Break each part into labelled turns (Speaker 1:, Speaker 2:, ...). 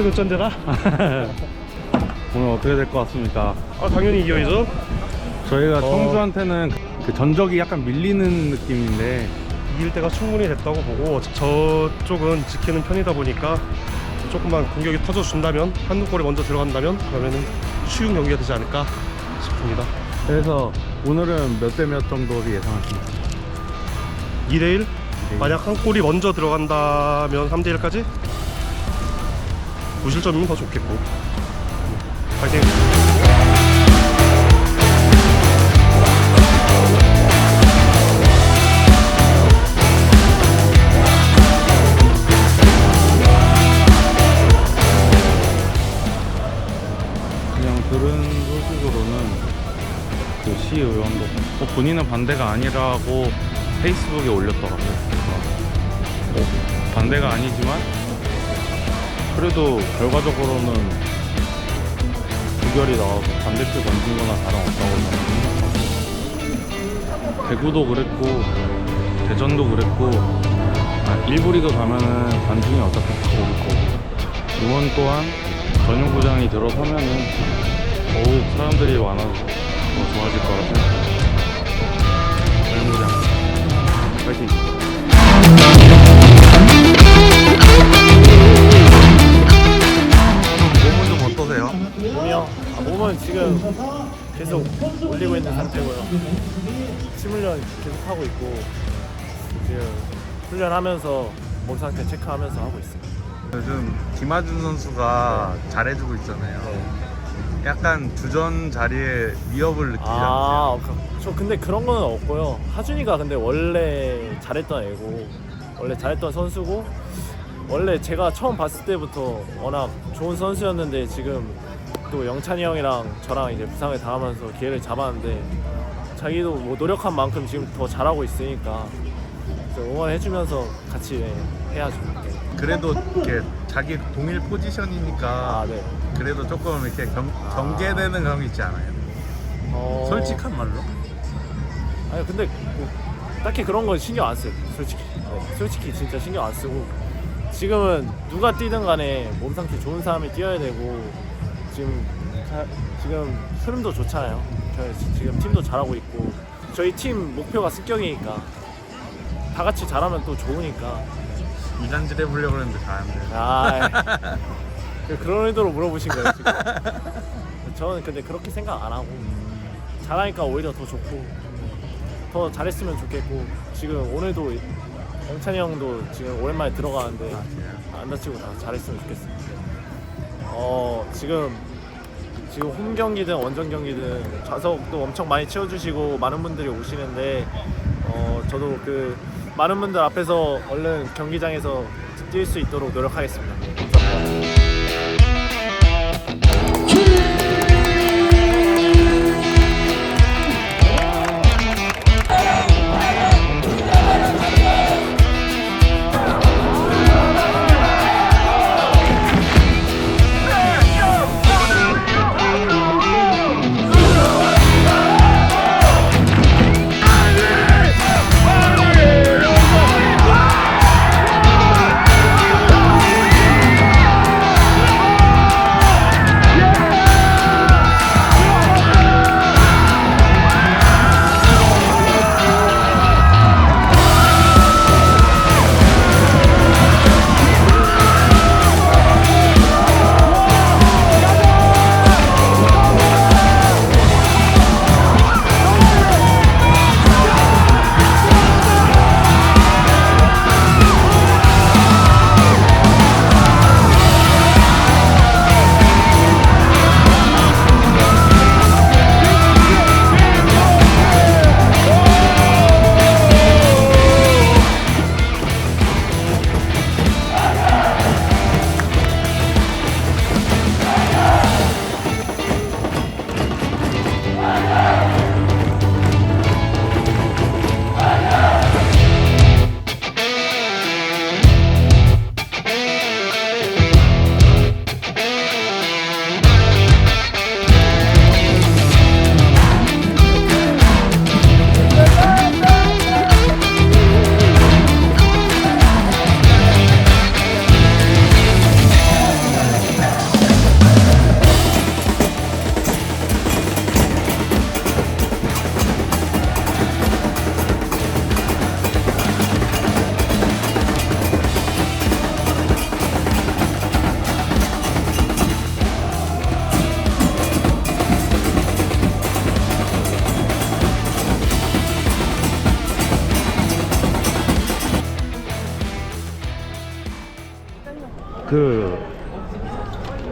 Speaker 1: 1년에 몇 잔데라?
Speaker 2: 오늘 어떻게 될 것 같습니까?
Speaker 1: 아 당연히 이겨야죠
Speaker 2: 저희가
Speaker 1: 어.
Speaker 2: 청주한테는 그 전적이 약간 밀리는 느낌인데
Speaker 1: 이길 때가 충분히 됐다고 보고 저쪽은 지키는 편이다 보니까 조금만 공격이 터져준다면 한두 골이 먼저 들어간다면 그러면은 쉬운 경기가 되지 않을까 싶습니다
Speaker 2: 그래서 오늘은 몇 대 몇 정도를 예상하십니까?
Speaker 1: 2대1 만약 한 골이 먼저 들어간다면 3대1까지 무실점이면 더 좋겠고. 파이팅!
Speaker 2: 그냥 들은 소식으로는 그 시의원도 뭐 본인은 반대가 아니라고 페이스북에 올렸더라고. 그래서 뭐 반대가 아니지만 그래도 결과적으로는 부결이 나와서 반대표 던진 거나 다름없다고 생각하고 대구도 그랬고 대전도 그랬고 아, 일부 리그 가면은 반중이 어차피 다 오를 거고 응원 또한 전용구장이 들어서면은 더욱 사람들이 많아서 더 좋아질 거라 생각합니다. 전용구장 파이팅!
Speaker 3: 계속 올리고 있는 상태고요. 침 훈련 계속 하고 있고 지금 훈련하면서 몸 상태 체크하면서 하고 있어요.
Speaker 2: 요즘 김하준 선수가 잘해주고 있잖아요. 약간 주전 자리에 위협을 느끼지 않으세요?
Speaker 3: 아, 그- 저 근데 그런 거는 없고요. 하준이가 근데 원래 잘했던 애고 원래 잘했던 선수고 원래 제가 처음 봤을 때부터 워낙 좋은 선수였는데 지금 또 영찬이 형이랑 저랑 이제 부상을 당하면서 기회를 잡았는데 자기도 뭐 노력한 만큼 지금 더 잘하고 있으니까 그래서 응원해주면서 같이 해야죠.
Speaker 2: 그래도 이렇게 자기 동일 포지션이니까
Speaker 3: 아, 네.
Speaker 2: 그래도 조금 이렇게 경, 경계되는 그런 게 있지 않아요?
Speaker 3: 어...
Speaker 2: 솔직한 말로?
Speaker 3: 아니 근데 뭐 딱히 그런 건 신경 안 써요 솔직히 네, 솔직히 진짜 신경 안 쓰고 지금은 누가 뛰든 간에 몸 상태 좋은 사람이 뛰어야 되고 지금 자- 지금 흐름도 좋잖아요. 저희 지- 지금 팀도 잘하고 있고. 저희 팀 목표가 습격이니까. 다 같이 잘하면 또 좋으니까.
Speaker 2: 이간질 해보려고 했는데 잘안 돼.
Speaker 3: 아 그런 의도로 물어보신 거예요 지금? 저는 근데 그렇게 생각 안 하고. 잘하니까 오히려 더 좋고 더 잘했으면 좋겠고. 지금 오늘도 영찬이 형도 지금 오랜만에 들어가는데 안 다치고 다 잘했으면 좋겠어요. 어 지금 지금 홈 경기든 원정 경기든 좌석도 엄청 많이 채워주시고 많은 분들이 오시는데 어 저도 그 많은 분들 앞에서 얼른 경기장에서 뛸 수 있도록 노력하겠습니다.
Speaker 2: 그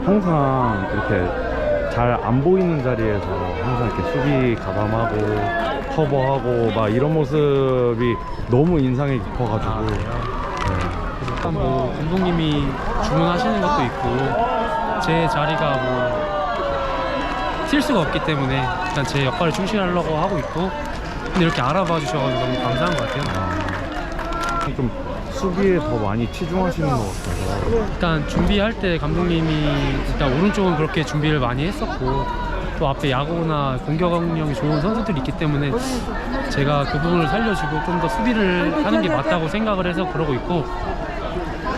Speaker 2: 항상 이렇게 잘 안 보이는 자리에서 항상 이렇게 수비 가담하고 커버하고 막 이런 모습이 너무 인상이 깊어가지고
Speaker 4: 아?
Speaker 2: 네.
Speaker 4: 일단 뭐 감독님이 주문하시는 것도 있고 제 자리가 뭐 튈 수가 없기 때문에 일단 제 역할을 충실하려고 하고 있고 근데 이렇게 알아봐 주셔가지고 너무 감사한 것 같아요.
Speaker 2: 좀 수비에 더 많이 치중하시는 것 같아서
Speaker 4: 일단 준비할 때 감독님이 일단 오른쪽은 그렇게 준비를 많이 했었고 또 앞에 야구나 공격력이 좋은 선수들이 있기 때문에 제가 그 부분을 살려주고 좀 더 수비를 하는 게 맞다고 생각을 해서 그러고 있고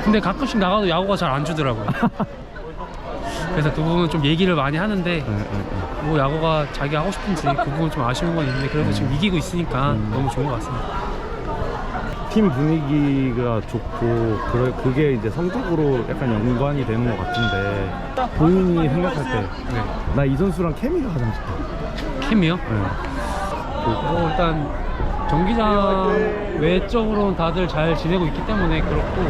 Speaker 4: 근데 가끔씩 나가도 야구가 잘 안 주더라고요. 그래서 그 부분은 좀 얘기를 많이 하는데
Speaker 2: 네, 네, 네.
Speaker 4: 뭐 야구가 자기 하고 싶은지 그 부분 좀 아쉬운 건 있는데 그래도 지금 이기고 있으니까 너무 좋은 것 같습니다.
Speaker 2: 팀 분위기가 좋고 그래, 그게 이제 성적으로 약간 연관이 되는 것 같은데 본인이 생각할 때 나 이 선수랑 케미가 가장 좋다
Speaker 4: 캠이요?
Speaker 2: 네.
Speaker 4: 뭐 일단 경기장 외적으로는 다들 잘 지내고 있기 때문에 그렇고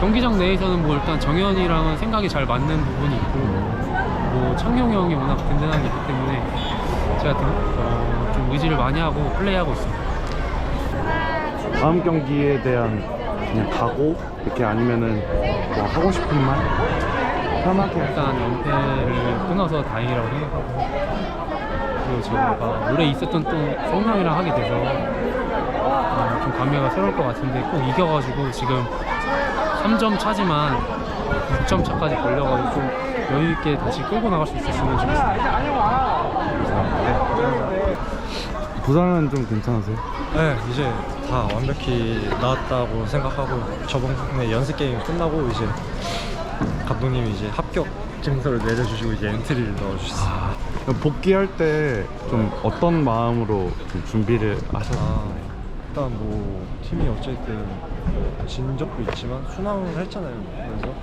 Speaker 4: 경기장 내에서는 뭐 일단 정현이랑은 생각이 잘 맞는 부분이 있고 뭐 창용 형이 워낙 든든한 게 있기 때문에 제가 좀, 어, 좀 의지를 많이 하고 플레이하고 있습니다.
Speaker 2: 다음 경기에 대한 그냥 각오? 이렇게 아니면은 뭐 하고 싶은 말? 편하게.
Speaker 4: 일단 연패를 끊어서 다행이라고 생각하고. 그리고 제가 올해 있었던 또 성남이랑 하게 돼서 어, 좀 감회가 새로울 것 같은데 꼭 이겨가지고 지금 3점 차지만 6점 차까지 걸려가지고 좀 여유 있게 다시 끌고 나갈 수 있었으면 좋겠습니다.
Speaker 2: 부산은 좀 괜찮으세요?
Speaker 5: 네, 이제 다 완벽히 나왔다고 생각하고 저번에 연습 게임 끝나고 이제 감독님이 이제 합격 증서를 내려주시고 이제 엔트리를 넣어주셨어요.
Speaker 2: 복귀할 때 좀 어떤 마음으로 좀 준비를 하셨나요?
Speaker 5: 아, 일단 뭐 팀이 어쨌든 진 적도 있지만 순항을 했잖아요. 그래서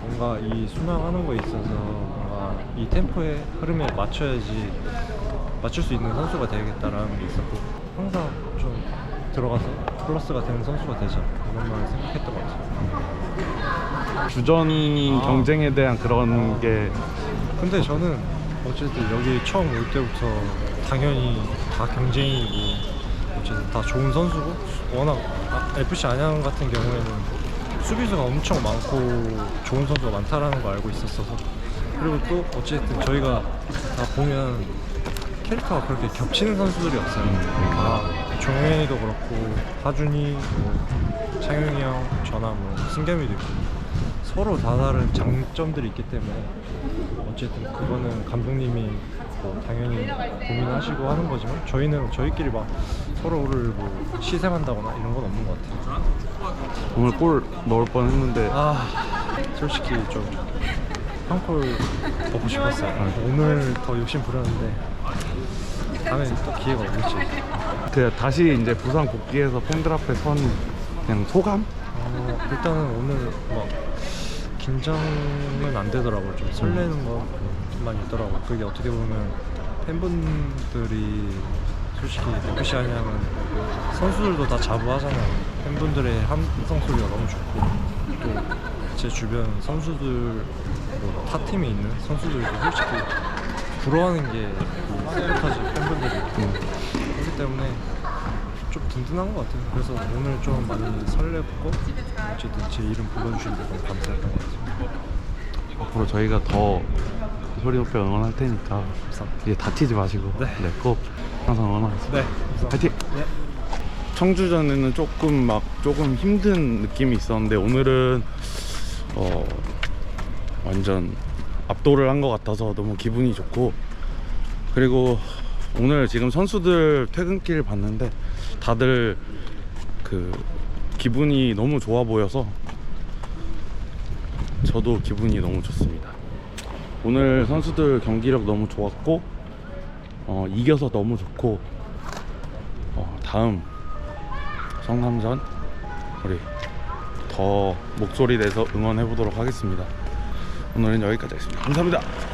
Speaker 5: 뭔가 이 순항하는 거에 있어서 뭔가 이 템포의 흐름에 맞춰야지 맞출 수 있는 선수가 되겠다라는 게 있었고 항상 좀 들어가서 플러스가 되는 선수가 되자 이런 말 생각했던 것 같아요.
Speaker 2: 주전
Speaker 5: 아.
Speaker 2: 경쟁에 대한 그런 게
Speaker 5: 근데 저는 어쨌든 여기 처음 올 때부터 당연히 다 경쟁이고 어쨌든 다 좋은 선수고 워낙 아, FC 안양 같은 경우에는 수비수가 엄청 많고 좋은 선수가 많다라는 거 알고 있었어서 그리고 또 어쨌든 저희가 다 보면 캐릭터가 그렇게 겹치는 선수들이 없어요. 다 종현이도 그렇고 하준이, 뭐 창용이 형, 저나 뭐 승겸이도 있고 서로 다 다른 장점들이 있기 때문에 어쨌든 그거는 감독님이 뭐 당연히 고민하시고 하는 거지만 저희는 저희끼리 막 서로를 뭐 시샘한다거나 이런 건 없는 것 같아요.
Speaker 2: 오늘 골 넣을 뻔 했는데
Speaker 5: 아 솔직히 좀 한골 넣고 싶었어요. 오늘 더 욕심 부렸는데 다음에 또 기회가 오겠지.
Speaker 2: 그 다시 이제 부산 복귀해서 팬들 앞에 선 그냥 소감?
Speaker 5: 어, 일단은 오늘 막 긴장은 안 되더라고요. 좀 설레는 것만 있더라고요. 그게 어떻게 보면 팬분들이 솔직히 FC 안양은 선수들도 다 자부하잖아요. 팬분들의 함성 소리가 너무 좋고 또 제 주변 선수들 뭐 타 팀에 있는 선수들도 솔직히 부러워하는 게그 스포타지 팬분들이 그렇기 때문에 좀 든든한 것 같아요. 그래서 오늘 좀 많이 설레고 어쨌든 제 이름 불러주시는 게 너무 감사했던 것 같아요.
Speaker 2: 앞으로 저희가 더 소리 높게 응원할 테니까 이제 다치지 마시고
Speaker 5: 네.
Speaker 2: 네, 꼭 항상 응원하겠습니다.
Speaker 5: 네, 감사합니다.
Speaker 2: 파이팅!
Speaker 5: 네.
Speaker 2: 청주전에는 조금 막 조금 힘든 느낌이 있었는데 오늘은 어 완전 압도를 한 것 같아서 너무 기분이 좋고 그리고 오늘 지금 선수들 퇴근길 봤는데 다들 그 기분이 너무 좋아 보여서 저도 기분이 너무 좋습니다. 오늘 선수들 경기력 너무 좋았고 어, 이겨서 너무 좋고 어, 다음 성남전 우리 더 목소리 내서 응원해 보도록 하겠습니다. 오늘은 여기까지 하겠습니다. 감사합니다.